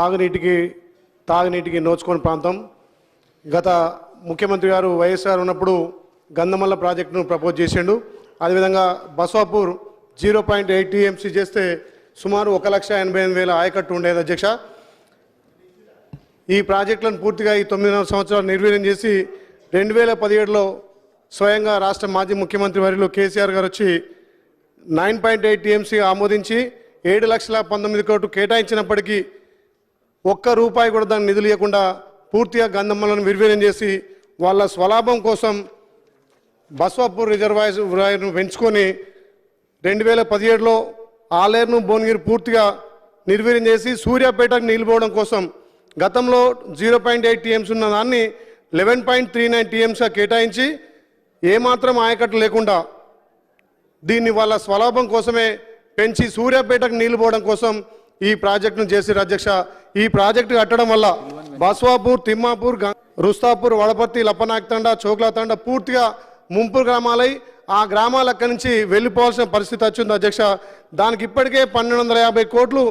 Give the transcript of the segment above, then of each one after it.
తాగునీటికి తాగునీటికి నోచుకొని ప్రాంతం. గత ముఖ్యమంత్రి గారు వైఎస్ఆర్ ఉన్నప్పుడు గంధమల్ల ప్రాజెక్టును ప్రపోజ్ చేసిండు. అదేవిధంగా Basavapur zero point eight TMC చేస్తే సుమారు ఒక లక్ష ఎనభై ఎనిమిది వేల ఆయకట్టు ఉండేది అధ్యక్ష. ఈ ప్రాజెక్టులను పూర్తిగా ఈ తొమ్మిదిన్నర సంవత్సరాలు నిర్వీర్యం చేసి రెండు వేల పదిహేడులో స్వయంగా రాష్ట్ర మాజీ ముఖ్యమంత్రి వారిలో కేసీఆర్ గారు వచ్చి నైన్ పాయింట్ ఎయిట్ టీఎంసీ ఆమోదించి ఏడు లక్షల పంతొమ్మిది కోట్లు కేటాయించినప్పటికీ ఒక్క రూపాయి కూడా దాన్ని నిధులు ఇవ్వకుండా పూర్తిగా గంధమ్మలను నిర్వీర్యం చేసి వాళ్ళ స్వలాభం కోసం బస్వాపూర్ రిజర్వాయర్ను పెంచుకొని రెండు వేల పదిహేడులో ఆలేరును భువనగిరి పూర్తిగా నిర్వీర్యం చేసి సూర్యాపేటకు నిలిపోవడం కోసం గతంలో జీరో పాయింట్ ఎయిట్ టీఎంస్ ఉన్న దాన్ని లెవెన్ పాయింట్ త్రీ నైన్ టీఎంస్గా కేటాయించి ఏమాత్రం ఆయకట్టు లేకుండా దీన్ని వాళ్ళ స్వలాభం కోసమే పెంచి సూర్యాపేటకు నీళ్ళు పోవడం కోసం ఈ ప్రాజెక్టును చేసిరు అధ్యక్ష ఈ ప్రాజెక్టు కట్టడం వల్ల బస్వాపూర్ తిమ్మాపూర్ రుస్తాపూర్ వడపర్తి లప్పనాయకతండ చోక్లాతండ పూర్తిగా ముంపు గ్రామాలై ఆ గ్రామాల అక్కడి నుంచి వెళ్ళిపోవాల్సిన పరిస్థితి వచ్చింది అధ్యక్ష. దానికి ఇప్పటికే పన్నెండు వందల యాభై కోట్లు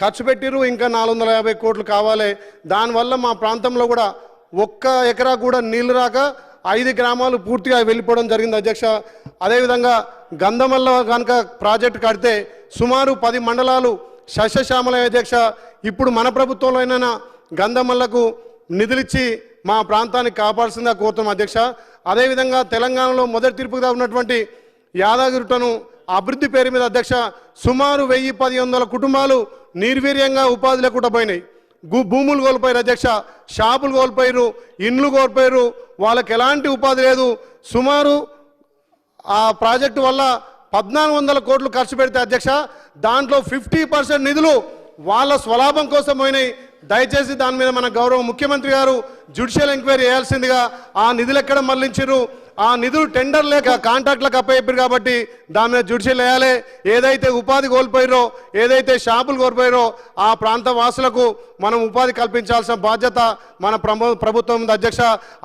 ఖర్చు పెట్టిరు ఇంకా నాలుగు వందల యాభై కోట్లు కావాలి. దానివల్ల మా ప్రాంతంలో కూడా ఒక్క ఎకరా కూడా నీళ్ళు రాక ఐదు గ్రామాలు పూర్తిగా వెళ్ళిపోవడం జరిగింది అధ్యక్ష. అదేవిధంగా గంధమల్ల కనుక ప్రాజెక్టు కడితే సుమారు పది మండలాలు సస్యశ్యామల అధ్యక్ష ఇప్పుడు మన ప్రభుత్వంలో అయినా గంధమల్లకు నిధులిచ్చి మా ప్రాంతాన్ని కాపాడాల్సిందిగా కోరుతాం అధ్యక్ష. అదేవిధంగా తెలంగాణలో మొదటి తీర్పుగా ఉన్నటువంటి యాదగిరిటను అభివృద్ధి పేరు మీద అధ్యక్ష సుమారు వెయ్యి పది వందల కుటుంబాలు నిర్వీర్యంగా ఉపాధి లేకుండా పోయినాయి గు- భూములు కోల్పోయారు అధ్యక్ష షాపులు కోల్పోయారు ఇండ్లు కోల్పోయారు వాళ్ళకి ఎలాంటి ఉపాధి లేదు. సుమారు ఆ ప్రాజెక్టు వల్ల పద్నాలుగు వందల కోట్లు ఖర్చు పెడితే అధ్యక్ష దాంట్లో ఫిఫ్టీ పర్సెంట్ నిధులు వాళ్ళ స్వలాభం కోసం పోయినాయి. దయచేసి దాని మీద మన గౌరవ ముఖ్యమంత్రి గారు జ్యుడిషియల్ ఎంక్వైరీ చేయాల్సిందిగా ఆ నిధులు ఎక్కడ మళ్ళించారు ఆ నిధులు టెండర్ లేక కాంట్రాక్ట్లకు అప్పయ్యారు కాబట్టి దాని మీద జ్యుడిషియల్ వేయాలి. ఏదైతే ఉపాధి కోల్పోయారో ఏదైతే షాపులు కోల్పోయారో ఆ ప్రాంత వాసులకు మనం ఉపాధి కల్పించాల్సిన బాధ్యత మన ప్రభుత్వం ఉంది అధ్యక్ష.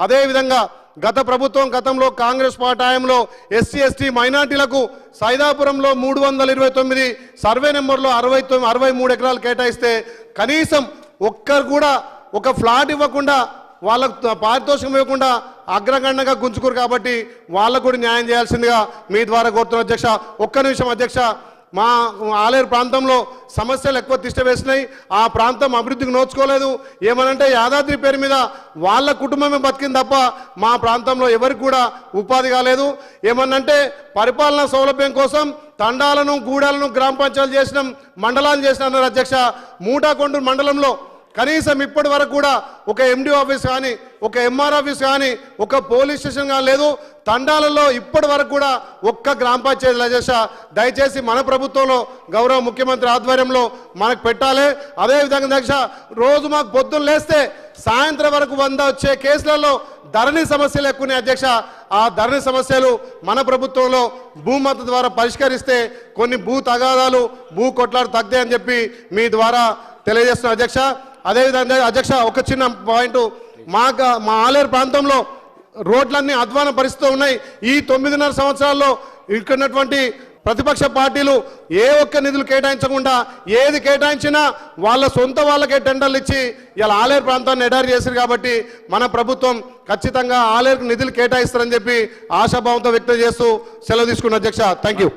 అదేవిధంగా గత ప్రభుత్వం గతంలో కాంగ్రెస్ పాటాయంలో ఎస్సీ ఎస్టీ మైనార్టీలకు సైదాపురంలో మూడు వందల ఇరవై తొమ్మిది సర్వే నెంబర్లో అరవై తొమ్మిది అరవై మూడు ఎకరాలు కేటాయిస్తే కనీసం ఒక్కరు కూడా ఒక ఫ్లాట్ ఇవ్వకుండా వాళ్ళకు పారితోషికం ఇవ్వకుండా అగ్రగణ్యంగా గుంజుకోరు కాబట్టి వాళ్ళకు కూడా న్యాయం చేయాల్సిందిగా మీ ద్వారా కోరుతున్న అధ్యక్ష ఒక్క నిమిషం అధ్యక్ష. మా ఆలేరు ప్రాంతంలో సమస్యలు ఎక్కువ తిష్టవేసినాయి ఆ ప్రాంతం అభివృద్ధికి నోచుకోలేదు. ఏమనంటే యాదాద్రి పేరు మీద వాళ్ళ కుటుంబమే బతికింది తప్ప మా ప్రాంతంలో ఎవరికి కూడా ఉపాధి కాలేదు. ఏమనంటే పరిపాలనా సౌలభ్యం కోసం తండాలను గూడాలను గ్రామ పంచాయతీలు చేసినాం మండలాలు చేసిన అన్నారు అధ్యక్ష. మూటాకొండూరు మండలంలో కనీసం ఇప్పటి వరకు కూడా ఒక ఎండి ఆఫీస్ కానీ ఒక ఎంఆర్ ఆఫీస్ కానీ ఒక పోలీస్ స్టేషన్ కానీ లేదు. తండాలలో ఇప్పటి వరకు కూడా ఒక్క గ్రామ పంచాయతీ లజేష దయచేసి మన ప్రభుత్వంలో గౌరవ ముఖ్యమంత్రి ఆధ్వర్యంలో మనకు పెట్టాలి. అదేవిధంగా అధ్యక్ష రోజు మాకు పొద్దున్న లేస్తే సాయంత్రం వరకు వంద వచ్చే కేసులలో ధరణి సమస్యలు ఎక్కువనే అధ్యక్ష. ఆ ధరణి సమస్యలు మన ప్రభుత్వంలో భూమత ద్వారా పరిష్కరిస్తే కొన్ని భూ తగాదాలు భూ కొట్లాడు తగ్గాయని చెప్పి మీ ద్వారా తెలియజేస్తున్న అధ్యక్ష. అదేవిధంగా అధ్యక్ష ఒక చిన్న పాయింట్. మా మా ఆలేరు ప్రాంతంలో రోడ్లన్నీ అధ్వాన పరిస్థితులు ఉన్నాయి. ఈ తొమ్మిదిన్నర సంవత్సరాల్లో ఇక్కడ ఉన్నటువంటి ప్రతిపక్ష పార్టీలు ఏ ఒక్క నిధులు కేటాయించకుండా ఏది కేటాయించినా వాళ్ళ సొంత వాళ్ళకే టెండర్లు ఇచ్చి ఇలా ఆలేరు ప్రాంతాన్ని ఎడారి చేశారు కాబట్టి మన ప్రభుత్వం ఖచ్చితంగా ఆలేరుకు నిధులు కేటాయిస్తారని చెప్పి ఆశాభావంతో వ్యక్తం చేస్తూ సెలవు తీసుకున్న అధ్యక్ష. Thank you